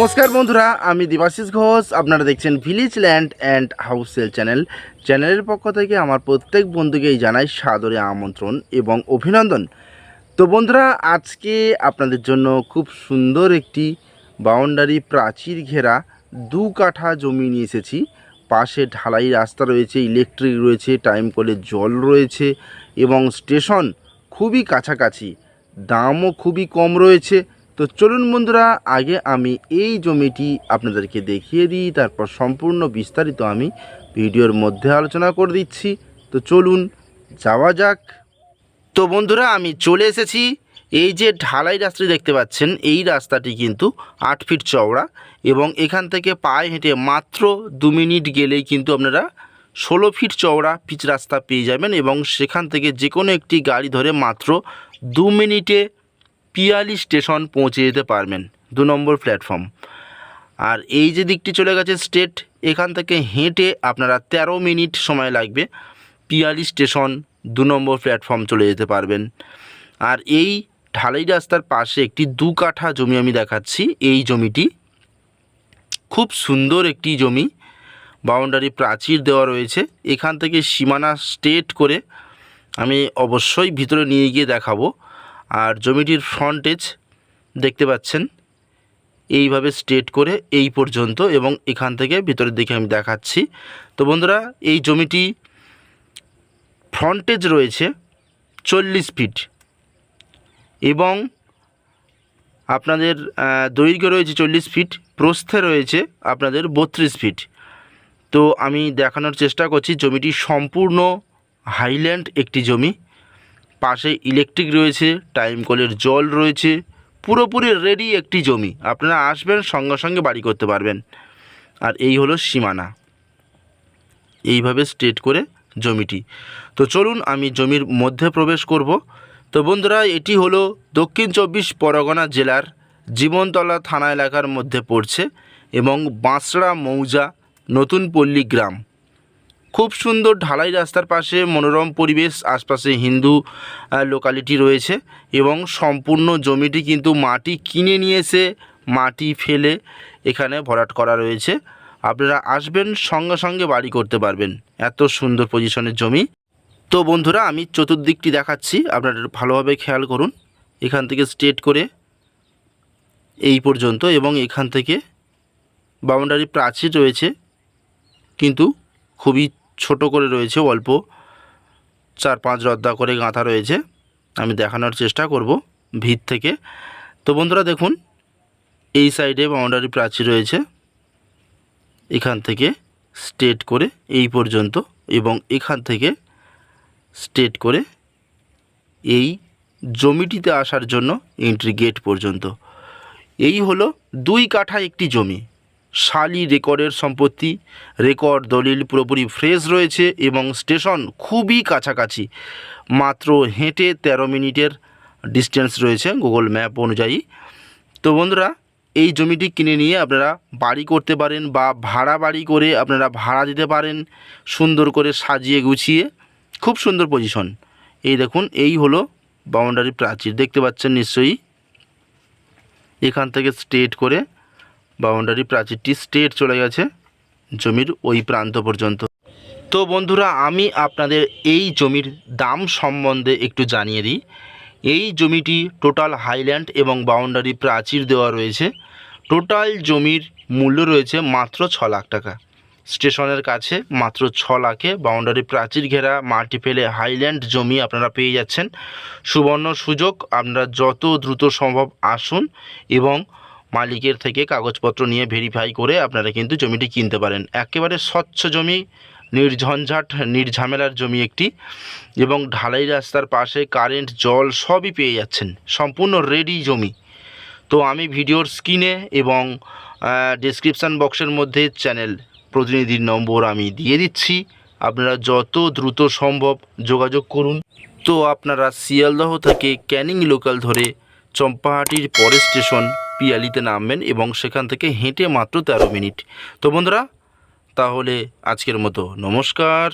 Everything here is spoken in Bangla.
নমস্কার বন্ধুরা, আমি দেবাশিস ঘোষ। আপনারা দেখছেন village land and house sale channel চ্যানেলের পক্ষ থেকে আমার প্রত্যেক বন্ধুকেই জানাই সাদরে আমন্ত্রণ এবং অভিনন্দন। তো বন্ধুরা, আজকে আপনাদের জন্য খুব সুন্দর একটি বাউন্ডারি প্রাচীর ঘেরা দু কাঠা জমি নিয়ে এসেছি। পাশে ঢালাই রাস্তা রয়েছে ইলেকট্রিক রয়েছে টাইম কলে জল রয়েছে এবং স্টেশন খুবই কাছাকাছি। দামও খুবই কম রয়েছে। তো চলুন বন্ধুরা, আগে আমি এই জমিটি আপনাদেরকে দেখিয়ে দিই, তারপর সম্পূর্ণ বিস্তারিত আমি ভিডিওর মধ্যে আলোচনা করে দিচ্ছি। তো চলুন, যাওয়া যাক। তো বন্ধুরা, আমি চলে এসেছি। এই যে ঢালাই রাস্তাটি দেখতে পাচ্ছেন, এই রাস্তাটি কিন্তু আট ফিট চওড়া এবং এখান থেকে পায়ে হেঁটে মাত্র দু মিনিট গেলেই কিন্তু আপনারা ষোলো ফিট চওড়া পিচ রাস্তা পেয়ে যাবেন এবং সেখান থেকে যে কোনো একটি গাড়ি ধরে মাত্র দু মিনিটে পিয়ালি স্টেশন পৌঁছে যেতে পারবেন, দু নম্বর প্ল্যাটফর্ম আর এই যে দিকটি চলে গেছে স্টেট এখান থেকে হেঁটে আপনারা ১৩ মিনিট সময় লাগবে পিয়ালি স্টেশন, দু নম্বর প্ল্যাটফর্ম চলে যেতে পারবেন। আর এই ঢালাই রাস্তার পাশে একটি দু কাঠা জমি আমি দেখাচ্ছি, এই জমিটি। খুব সুন্দর একটি জমি বাউন্ডারি প্রাচীর দেওয়া রয়েছে। এখান থেকে সীমানা স্টেট করে আমি অবশ্যই ভিতরে নিয়ে গিয়ে দেখাবো। আর জমিটির ফ্রন্টেজ দেখতে পাচ্ছেন। এইভাবে স্ট্রেট করে এই পর্যন্ত এবং এখান থেকে ভিতরের দিকে আমি দেখাচ্ছি। তো বন্ধুরা, এই জমিটি ফ্রন্টেজ রয়েছে চল্লিশ ফিট এবং আপনাদের দৈর্ঘ্য রয়েছে চল্লিশ ফিট প্রস্থে রয়েছে আপনাদের বত্রিশ ফিট তো আমি দেখানোর চেষ্টা করছি, জমিটি সম্পূর্ণ হাইল্যান্ড একটি জমি। পাশে ইলেকট্রিক রয়েছে টাইম কলের জল রয়েছে, পুরোপুরি রেডি একটি জমি। আপনারা আসবেন, সঙ্গে সঙ্গে বাড়ি করতে পারবেন। আর এই হলো সীমানা। এইভাবে স্ট্রেট করে জমিটি। তো চলুন, আমি জমির মধ্যে প্রবেশ করব। তো বন্ধুরা, এটি হলো দক্ষিণ চব্বিশ পরগনা জেলার জীবনতলা থানা এলাকার মধ্যে পড়ছে এবং বাঁশড়া মৌজা নতুন পল্লী গ্রাম। খুব সুন্দর ঢালাই রাস্তার পাশে মনোরম পরিবেশ, আশপাশে হিন্দু লোকালিটি রয়েছে এবং সম্পূর্ণ জমিটি কিন্তু মাটি কিনে নিয়ে এসে মাটি ফেলে এখানে ভরাট করা রয়েছে। আপনারা আসবেন, সঙ্গে সঙ্গে বাড়ি করতে পারবেন। এত সুন্দর পজিশনের জমি। তো বন্ধুরা, আমি চতুর্দিকটি দেখাচ্ছি আপনারা ভালোভাবে খেয়াল করুন। এখান থেকে স্ট্রেট করে এই পর্যন্ত এবং এখান থেকে বাউন্ডারি প্রাচীর রয়েছে। কিন্তু খুবই ছোট করে রয়েছে, অল্প। চার পাঁচ রদ্দা করে গাঁথা রয়েছে। আমি দেখানোর চেষ্টা করব ভিত থেকে। তো বন্ধুরা দেখুন, এই সাইডে বাউন্ডারি প্রাচীর রয়েছে। এখান থেকে স্টেট করে এই পর্যন্ত এবং এখান থেকে স্টেট করে এই জমিটিতে আসার জন্য এন্ট্রি গেট পর্যন্ত। এই হলো দুই কাঠা একটি জমি। শালি রেকর্ডের সম্পত্তি, রেকর্ড, দলিল, পুরোপুরি ফ্রেশ রয়েছে এবং স্টেশন খুবই কাছাকাছি। মাত্র হেঁটে ১৩ মিনিটের ডিস্টেন্স রয়েছে গুগল ম্যাপ অনুযায়ী। তো বন্ধুরা, এই জমিটি কিনে নিয়ে আপনারা বাড়ি করতে পারেন বা ভাড়া বাড়ি করে আপনারা ভাড়া দিতে পারেন, সুন্দর করে সাজিয়ে গুছিয়ে। খুব সুন্দর পজিশন এই দেখুন, এই হলো বাউন্ডারি প্রাচীর। দেখতে পাচ্ছেন নিশ্চয়ই? এখান থেকে স্ট্রেট করে বাউন্ডারি প্রাচীরটি স্ট্রেট চলে গেছে জমির ওই প্রান্ত পর্যন্ত। তো বন্ধুরা, আমি আপনাদের এই জমির দাম সম্বন্ধে একটু জানিয়ে দিই। এই জমিটি টোটাল হাইল্যান্ড এবং বাউন্ডারি প্রাচীর দেওয়া রয়েছে। টোটাল জমির মূল্য রয়েছে মাত্র ছ লাখ টাকা। স্টেশনের কাছে মাত্র ছ লাখে বাউন্ডারি প্রাচীর ঘেরা মাটি ফেলে হাইল্যান্ড জমি আপনারা পেয়ে যাচ্ছেন। সুবর্ণ সুযোগ, আপনারা যত দ্রুত সম্ভব আসুন এবং মালিকের থেকে কাগজপত্র নিয়ে ভেরিফাই করে আপনারা কিন্তু জমিটি কিনতে পারেন। একেবারে স্বচ্ছ জমি, নির্ঝঞ্ঝাট, নির্ঝামেলার জমি একটি এবং ঢালাই রাস্তার পাশে কারেন্ট জল সবই পেয়ে যাচ্ছেন। সম্পূর্ণ রেডি জমি। তো আমি ভিডিওর স্ক্রিনে এবং ডিসক্রিপশান বক্সের মধ্যে চ্যানেল প্রতিনিধির নম্বর আমি দিয়ে দিচ্ছি। আপনারা যত দ্রুত সম্ভব যোগাযোগ করুন। তো আপনারা শিয়ালদহ থেকে ক্যানিং লোকাল ধরে চম্পাহাটির পরের স্টেশন পিয়ালিতে নামবেন এবং সেখান থেকে হেঁটে মাত্র তেরো মিনিট। তো বন্ধুরা, তাহলে আজকের মতো নমস্কার।